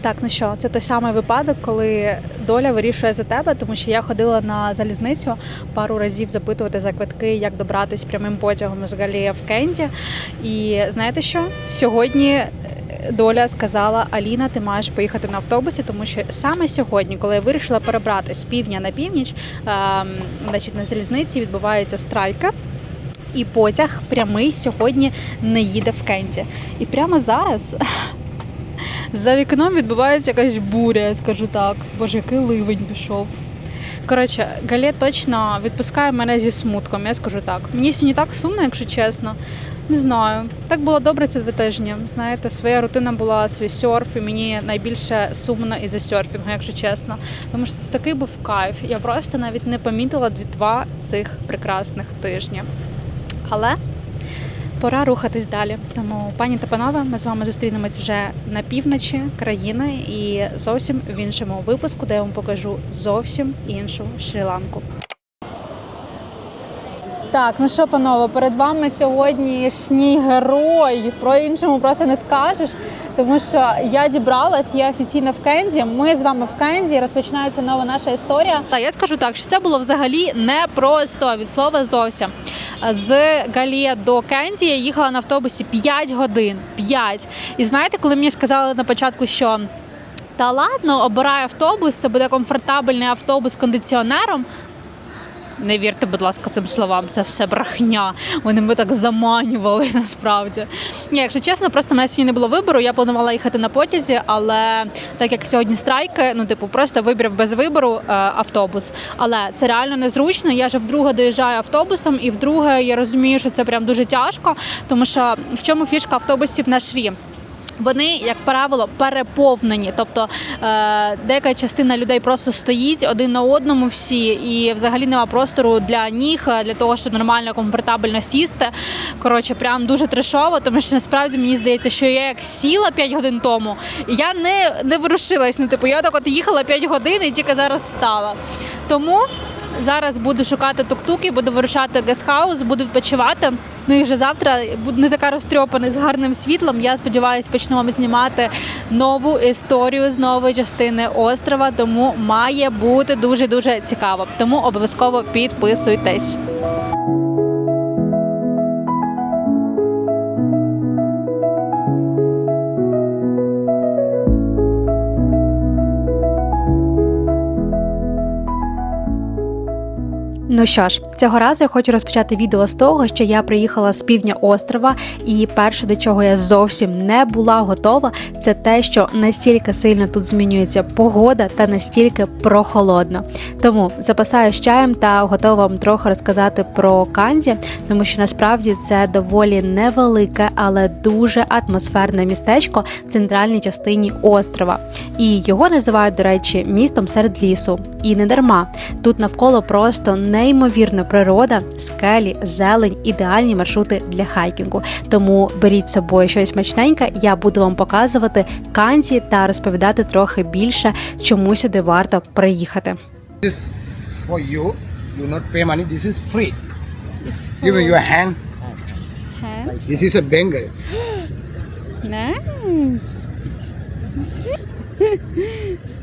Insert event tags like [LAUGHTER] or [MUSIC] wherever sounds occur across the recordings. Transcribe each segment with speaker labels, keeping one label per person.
Speaker 1: Так, ну що, це той самий випадок, коли доля вирішує за тебе, тому що я ходила на залізницю пару разів запитувати за квитки, як добратись прямим потягом з в Кенті. І знаєте що? Сьогодні е, доля сказала: Аліна, ти маєш поїхати на автобусі, тому що саме сьогодні, коли я вирішила перебрати з півдня на північ, ем, значить на залізниці відбувається страйка. І потяг прямий сьогодні не їде в Кенті. І прямо зараз за вікном відбувається якась буря, я скажу так. Боже, який ливень пішов. Коротше, Галє точно відпускає мене зі смутком, я скажу так. Мені сьогодні так сумно, якщо чесно. Не знаю. Так було добре ці два тижні. Знаєте, своя рутина була свій серф, і мені найбільше сумно із-за серфінгу, якщо чесно. Тому що це такий був кайф. Я просто навіть не помітила дві-два цих прекрасних тижні. Але пора рухатись далі. Тому, пані та панове, ми з вами зустрінемось вже на півночі країни і зовсім в іншому випуску, де я вам покажу зовсім іншу Шрі-Ланку. Так, ну що, панове, перед вами сьогоднішній герой. Про іншому просто не скажеш, тому що я дібралась, я офіційно в Кензі. Ми з вами в Кензі. Розпочинається нова наша історія. Та я скажу так, що це було взагалі непросто від слова зовсім. З Галія до Кензі я їхала на автобусі 5 годин. 5. І знаєте, коли мені сказали на початку, що та ладно, обирай автобус, це буде комфортабельний автобус з кондиціонером. Не вірте, будь ласка, цим словам, це все брехня. Вони мене так заманювали [LAUGHS] насправді. Ні, якщо чесно, просто мене сьогодні не було вибору. Я планувала їхати на потязі, але так як сьогодні страйки, ну типу, просто вибрав без вибору е, автобус. Але це реально незручно. Я вже вдруге доїжджаю автобусом, і вдруге я розумію, що це прям дуже тяжко, тому що в чому фішка автобусів на шрі? Вони, як правило, переповнені. Тобто е, деяка частина людей просто стоїть один на одному всі, і взагалі нема простору для ніг, е, для того, щоб нормально, комфортабельно сісти. Коротше, прям дуже трешово, тому що насправді мені здається, що я як сіла 5 годин тому, і я не, не ворушилась. Ну, типу, я так от їхала 5 годин і тільки зараз встала. Тому зараз буду шукати тук-туки, буду вирушати гестхаус, буду відпочивати. Ну і вже завтра буду не така розтрьопана з гарним світлом. Я сподіваюся, почну вам знімати нову історію з нової частини острова. Тому має бути дуже дуже цікаво. Тому обов'язково підписуйтесь. Ну що ж, цього разу я хочу розпочати відео з того, що я приїхала з півдня острова, і перше, до чого я зовсім не була готова, це те, що настільки сильно тут змінюється погода та настільки прохолодно. Тому запасаю з чаєм та готова вам трохи розказати про Канді, тому що насправді це доволі невелике, але дуже атмосферне містечко в центральній частині острова. І його називають, до речі, містом серед лісу. І не дарма тут навколо просто неймовірна природа, скелі, зелень, ідеальні маршрути для хайкінгу. Тому беріть з собою щось смачненьке. Я буду вам показувати канці та розповідати трохи більше, чому сюди варто приїхати.
Speaker 2: This for you. You not pay money. This is free.
Speaker 1: It's
Speaker 2: Give me your hand. This is a Bengal. [GASPS]
Speaker 1: Nice. [LAUGHS]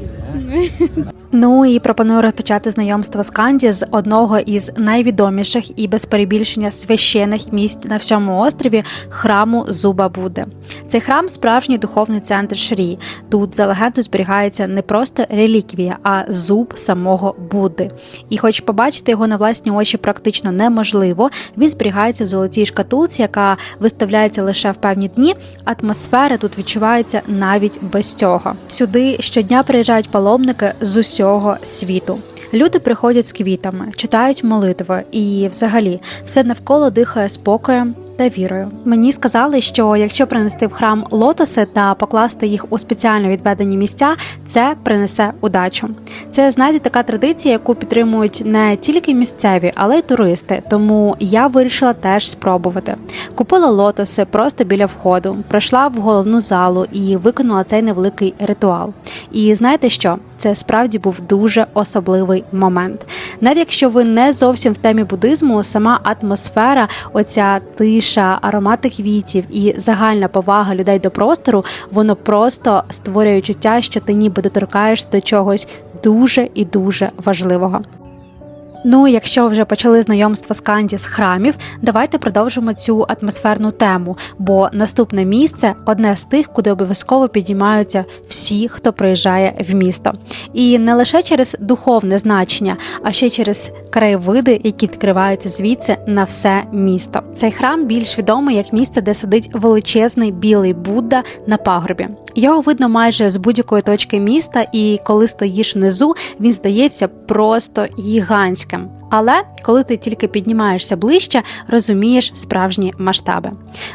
Speaker 1: Yeah. [LAUGHS] Ну і пропоную розпочати знайомство з Канді з одного із найвідоміших і без перебільшення священих місць на всьому острові храму Зуба Будди. Цей храм справжній духовний центр Шрі. Тут за легендою зберігається не просто реліквія, а зуб самого Будди. І хоч побачити його на власні очі практично неможливо, він зберігається в золотій шкатулці, яка виставляється лише в певні дні. Атмосфера тут відчувається навіть без цього. Сюди щодня приїжджають паломники з усього світу. Люди приходять з квітами, читають молитви, і взагалі все навколо дихає спокоєм та вірою. Мені сказали, що якщо принести в храм лотоси та покласти їх у спеціально відведені місця, це принесе удачу. Це знаєте, така традиція, яку підтримують не тільки місцеві, але й туристи. Тому я вирішила теж спробувати. Купила лотоси просто біля входу, прийшла в головну залу і виконала цей невеликий ритуал. І знаєте що? Це справді був дуже особливий момент. Навіть якщо ви не зовсім в темі буддизму, сама атмосфера, оця тиша, аромати квітів і загальна повага людей до простору, воно просто створює відчуття, що ти ніби доторкаєшся до чогось дуже і дуже важливого. Ну, якщо вже почали знайомство з Канді з храмів, давайте продовжимо цю атмосферну тему, бо наступне місце одне з тих, куди обов'язково підіймаються всі, хто приїжджає в місто. І не лише через духовне значення, а ще через краєвиди, які відкриваються звідси на все місто. Цей храм більш відомий як місце, де сидить величезний білий Будда на пагорбі. Його видно майже з будь-якої точки міста, і коли стоїш внизу, він здається просто гігантським. Але коли ти тільки піднімаєшся ближче, розумієш справжні масштаби.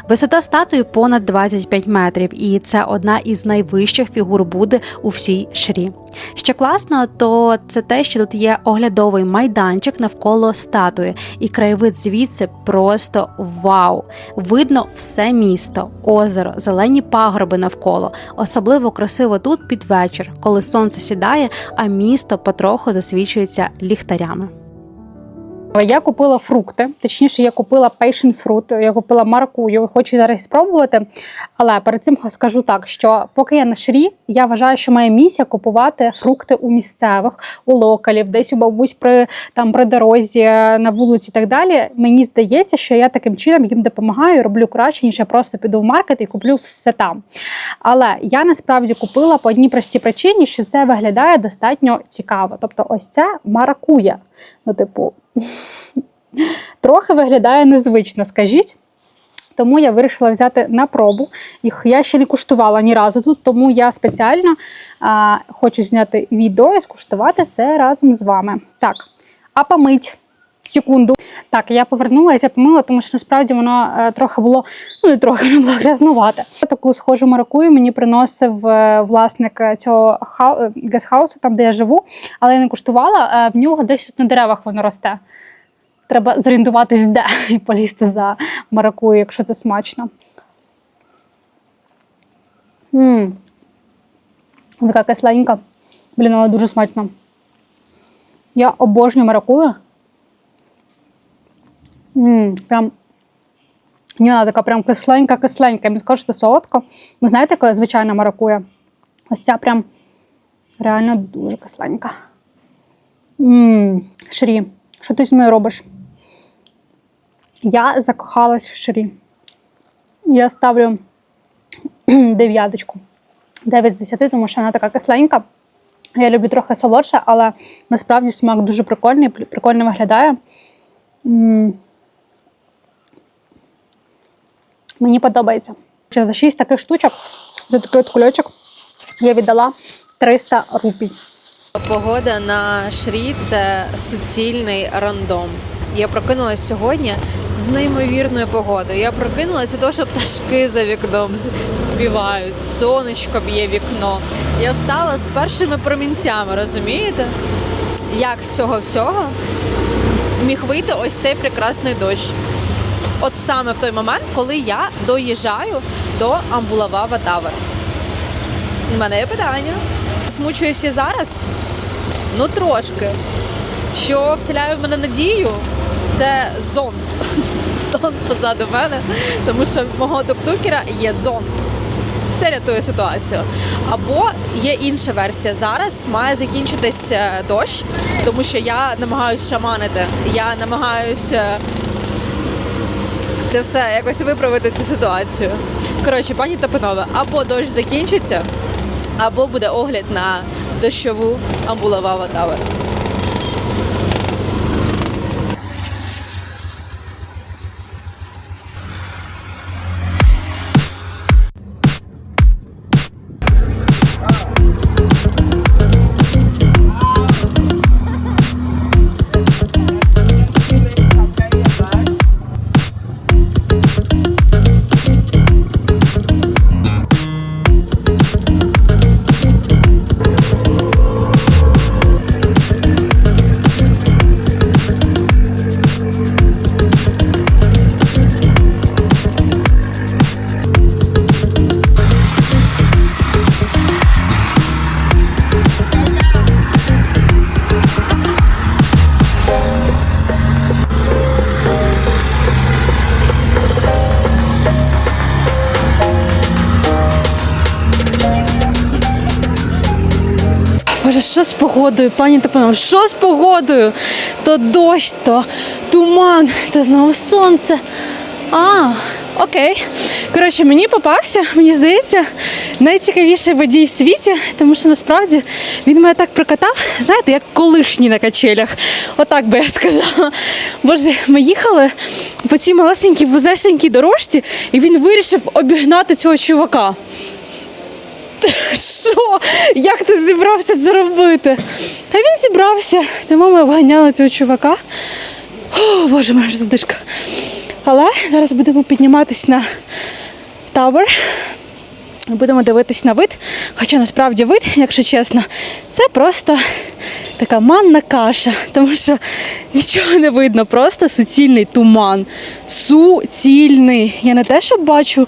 Speaker 1: Висота статуї понад 25 метрів, і це одна із найвищих фігур Будди у всій шрі. Що класно, то це те, що тут є оглядовий майданчик навколо статуї, і краєвид звідси просто вау! Видно все місто, озеро, зелені пагорби навколо. Особливо красиво тут під вечір, коли сонце сідає, а місто потроху засвічується ліхтарями.
Speaker 3: Я купила фрукти, точніше, я купила passion fruit, я купила маракую, хочу зараз спробувати. Але перед цим скажу так, що поки я на шрі, я вважаю, що моя місія купувати фрукти у місцевих, у локалів, десь у бабусь при там при дорозі, на вулиці і так далі. Мені здається, що я таким чином їм допомагаю, роблю краще, ніж я просто піду в маркет і куплю все там. Але я насправді купила по одній простій причині, що це виглядає достатньо цікаво. Тобто, ось це маракуя. Ну, типу, трохи виглядає незвично, скажіть. Тому я вирішила взяти на пробу. Їх я ще не куштувала ні разу тут, тому я спеціально а, хочу зняти відео і скуштувати це разом з вами. Так, а помить. Секунду. Так, я повернулася, я помила, тому що насправді воно е, трохи було, ну не трохи [LAUGHS] воно було грязнувате. Таку схожу маракую мені приносив е, власник цього е, гестхаусу, там де я живу, але я не куштувала. Е, в нього десь тут на деревах воно росте. Треба зорієнтуватись, де [LAUGHS] і полізти за маракую, якщо це смачно. Ммм. Така кисленька. Блін, вона дуже смачна. Я обожнюю маракую. Прям. Ні, вона така прям кисленька-кисленька. Мені скажу, що це солодко. Ви знаєте, яка звичайна маракуя? Ось ця прям реально дуже кисленька. Ммм, Шрі, що ти зі мною робиш? Я закохалась в шрі. Я ставлю [CLEARS THROAT] дев'яточку. 9 з 10, тому що вона така кисленька. Я люблю трохи солодше, але насправді смак дуже прикольний, прикольно виглядає. М. Мені подобається. За 6 таких штучок, за такий от кульочок, я віддала 300 рупій.
Speaker 1: Погода на Шрі це суцільний рандом. Я прокинулась сьогодні з неймовірною погодою. Я прокинулась від того, що пташки за вікном співають, сонечко б'є вікно. Я встала з першими промінцями, розумієте? Як з цього всього міг вийти ось цей прекрасний дощ? От саме в той момент, коли я доїжджаю до Амбулавава Тавер. У мене є питання. Смучуюся зараз? Ну трошки. Що вселяє в мене надію, це зонт. [LAUGHS] Зонт позаду мене, тому що в мого доктукера є зонт. Це рятує ситуацію. Або є інша версія. Зараз має закінчитись е, дощ, тому що я намагаюся шаманити. Я намагаюся це все якось виправити цю ситуацію. Коротше, пані та панове, або дощ закінчиться, або буде огляд на дощову амбулава тавер. Боже, що з погодою, пані та панове, що з погодою? То дощ, то туман, то знову сонце. А, окей. Коротше, мені попався, мені здається, найцікавіший водій в світі, тому що насправді він мене так прокатав, знаєте, як колишній на качелях. Отак би я сказала. Боже, ми їхали по цій малесенькій вузесенькій дорожці, і він вирішив обігнати цього чувака. [LAUGHS] Що? Як ти зібрався це робити? А він зібрався, тому ми обганяли цього чувака. О, Боже, моя ж задишка. Але зараз будемо підніматись на табор. Будемо дивитись на вид. Хоча насправді вид, якщо чесно, це просто така манна каша, тому що нічого не видно, просто суцільний туман. Суцільний. Я не те, що бачу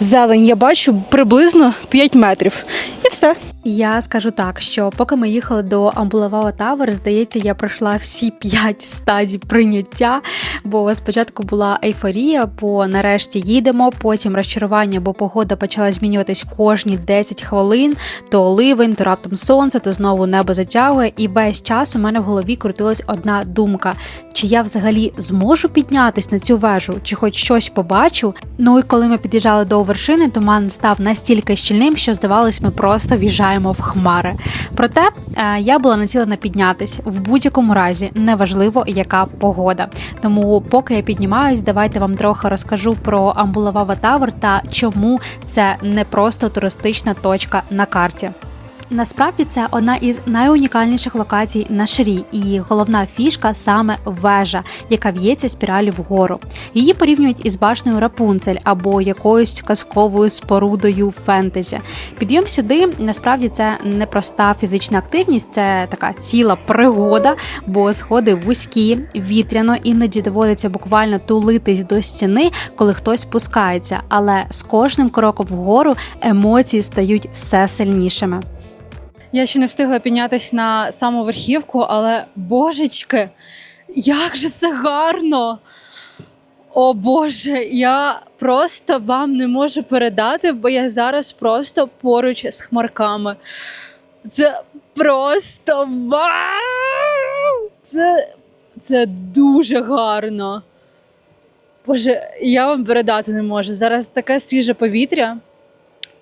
Speaker 1: зелень, я бачу приблизно 5 метрів. І все.
Speaker 4: Я скажу так, що поки ми їхали до Амбулавава Тавер, здається, я пройшла всі п'ять стадій прийняття. Бо спочатку була ейфорія, бо нарешті їдемо, потім розчарування, бо погода почала змінюватись кожні 10 хвилин. То ливень, то раптом сонце, то знову небо затягує. І весь час у мене в голові крутилась одна думка: чи я взагалі зможу піднятись на цю вежу, чи хоч щось побачу. Ну і коли ми під'їжджали до вершини, туман став настільки щільним, що здавалось, ми просто в'їжджаємо в хмари. Проте е, я була націлена піднятись в будь-якому разі, неважливо яка погода. Тому, поки я піднімаюсь, давайте вам трохи розкажу про Амбулавава Тавр та чому це не просто туристична точка на карті. Насправді це одна із найунікальніших локацій на ширі, і головна фішка саме вежа, яка в'ється спіралю вгору. Її порівнюють із башнею Рапунцель або якоюсь казковою спорудою фентезі. Підйом сюди насправді це не проста фізична активність, це така ціла пригода, бо сходи вузькі, вітряно, іноді доводиться буквально тулитись до стіни, коли хтось спускається. Але з кожним кроком вгору емоції стають все сильнішими.
Speaker 1: Я ще не встигла піднятися на саму верхівку, але божечки, як же це гарно! О Боже, я просто вам не можу передати, бо я зараз просто поруч з хмарками. Це просто вау! Це, це дуже гарно. Боже, я вам передати не можу. Зараз таке свіже повітря,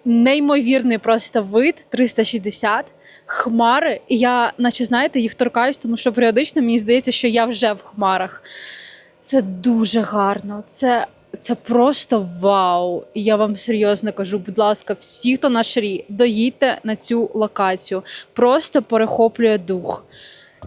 Speaker 1: неймовірний просто вид 360 хмари, і я, наче знаєте, їх торкаюсь, тому що періодично мені здається, що я вже в хмарах. Це дуже гарно. Це, це просто вау. І я вам серйозно кажу, будь ласка, всі, хто на шарі, доїдьте на цю локацію. Просто перехоплює дух.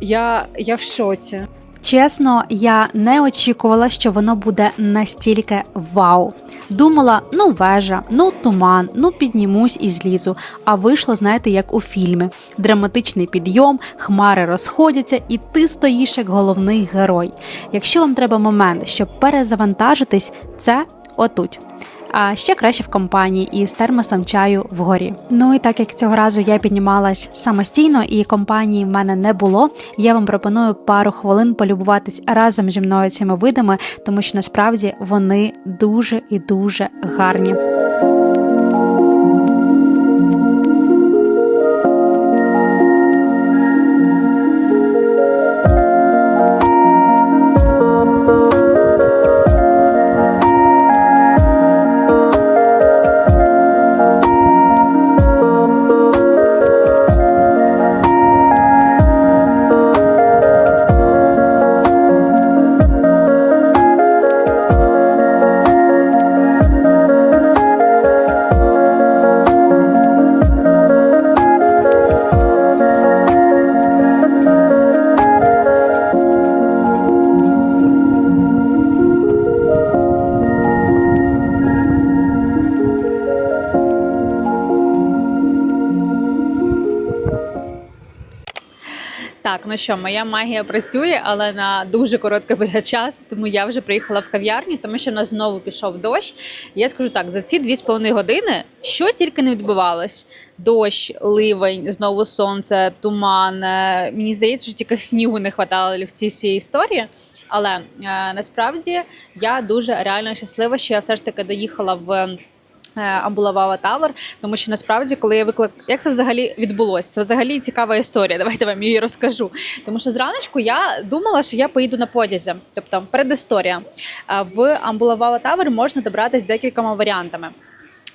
Speaker 1: Я, я в шоці.
Speaker 4: Чесно, я не очікувала, що воно буде настільки вау. Думала, ну вежа, ну туман, ну піднімусь і злізу. А вийшло, знаєте, як у фільмі: драматичний підйом, хмари розходяться, і ти стоїш як головний герой. Якщо вам треба момент, щоб перезавантажитись, це отут. А ще краще в компанії із термосом чаю вгорі. Ну і так як цього разу я піднімалась самостійно і компанії в мене не було, я вам пропоную пару хвилин полюбуватись разом зі мною цими видами, тому що насправді вони дуже і дуже гарні.
Speaker 1: Ну що, моя магія працює, але на дуже короткий період часу, тому я вже приїхала в кав'ярню, тому що в нас знову пішов дощ. Я скажу так: за ці дві з половиною години що тільки не відбувалось: дощ, ливень, знову сонце, туман. Е, Мені здається, що тільки снігу не хватало в цій всій історії. Але е, насправді я дуже реально щаслива, що я все ж таки доїхала в Амбулавава Тавер, тому що насправді, коли я виклик, як це взагалі відбулося? Це взагалі цікава історія. [LAUGHS] Давайте вам її розкажу. Тому що зраночку я думала, що я поїду на потязі, тобто предісторія. Е, В Амбулавава Тавер можна добратися декількома варіантами.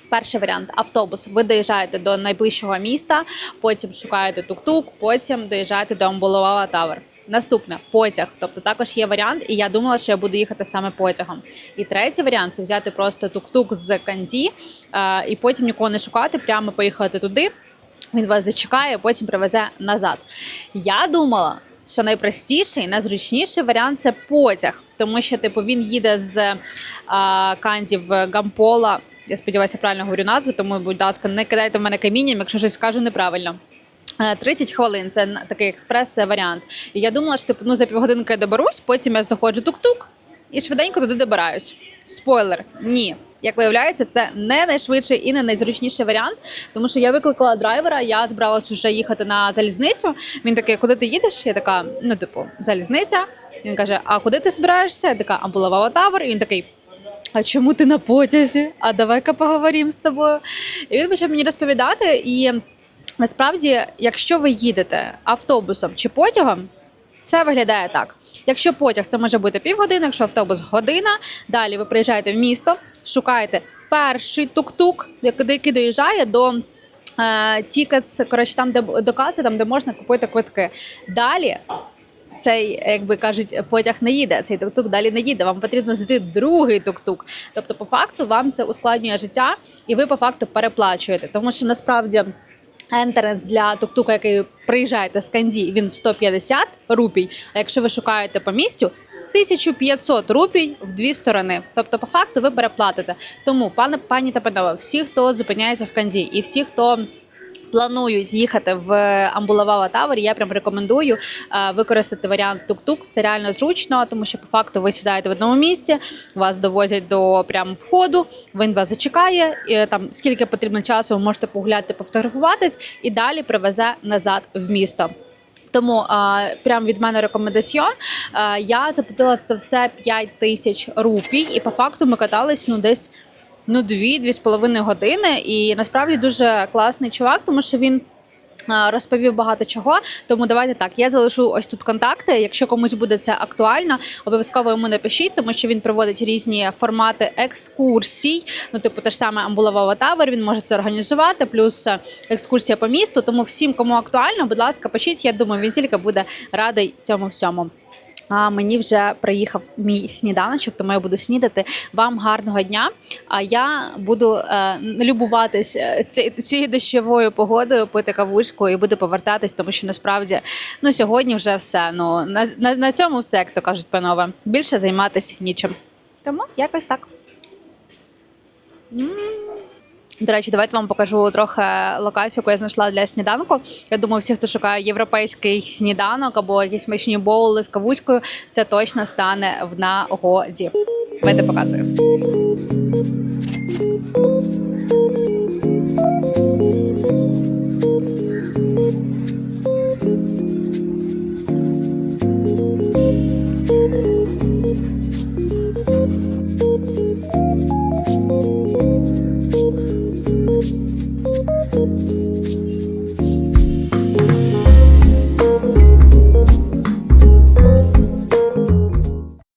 Speaker 1: Перший варіант автобус. Ви доїжджаєте до найближчого міста, потім шукаєте тук-тук, потім доїжджаєте до Амбулова Тавер. Наступне потяг. Тобто також є варіант, і я думала, що я буду їхати саме потягом. І третій варіант це взяти просто тук-тук з канді е, і потім нікого не шукати, прямо поїхати туди. Він вас зачекає, потім привезе назад. Я думала, що найпростіший, найзручніший варіант це потяг, тому що типу він їде з е, Канді в Гампола. Я сподіваюся, правильно говорю назву, тому, будь ласка, не кидайте в мене камінням, якщо щось скажу неправильно. Е, 30 хвилин це такий експрес-варіант. І я думала, що типу, ну, за півгодинки я доберусь, потім я знаходжу тук-тук і швиденько туди добираюсь. Спойлер, ні. Як виявляється, це не найшвидший і не найзручніший варіант, тому що я викликала драйвера, я збиралась вже їхати на залізницю. Він такий, куди ти їдеш? Я така, ну, типу, залізниця. Він каже: А куди ти збираєшся? Я така, а була Тавер. І він такий. А чому ти на потязі? А давай-ка поговоримо з тобою. І він почав мені розповідати. І насправді, якщо ви їдете автобусом чи потягом, це виглядає так. Якщо потяг, це може бути півгодини, якщо автобус година. Далі ви приїжджаєте в місто, шукаєте перший тук-тук, який доїжджає до. Тікетс, коротше, там, де до каси, там де можна купити квитки. Далі цей, як би кажуть, потяг не їде. Цей тук-тук далі не їде. Вам потрібно знайти другий тук-тук. Тобто, по факту, вам це ускладнює життя, і ви по факту переплачуєте, тому що насправді. Ентеренс для тук-тука, який приїжджаєте з Канді, він 150 рупій. А якщо ви шукаєте по місцю, 1500 рупій в дві сторони. Тобто, по факту, ви переплатите. Тому, пане пані та панове, всі, хто зупиняється в Канді, і всі, хто планують їхати в Амбулавава Тавер, я прям рекомендую е, використати варіант тук-тук. Це реально зручно, тому що по факту ви сідаєте в одному місці, вас довозять до прямо входу. Він вас зачекає. І, там скільки потрібно часу, ви можете погуляти, пофотографуватись, і далі привезе назад в місто. Тому а, прям від мене рекомендаціон. А, я заплатила це все 5 тисяч рупій, і по факту ми катались ну десь ну дві-дві з половиною години. І насправді дуже класний чувак, тому що він. Розповів багато чого, тому давайте так. Я залишу ось тут контакти. Якщо комусь буде це актуально, обов'язково йому напишіть, тому що він проводить різні формати екскурсій. Ну, типу, те ж саме Амбулова Тавер. Він може це організувати, плюс е, екскурсія по місту. Тому всім, кому актуально, будь ласка, пишіть. Я думаю, він тільки буде радий цьому всьому. А мені вже приїхав мій сніданочок, тому я буду снідати. Вам гарного дня. А я буду е, любуватись е, ці- цією дощовою погодою, пити кавушку і буду повертатись, тому що насправді ну сьогодні вже все. Ну на, на, на цьому все, як то кажуть, панове. Більше займатися нічим. Тому якось так. М. До речі, давайте вам покажу трохи локацію, яку я знайшла для сніданку. Я думаю, всі, хто шукає європейський сніданок або якісь смачні боули з кавуською, це точно стане в нагоді. Давайте показую.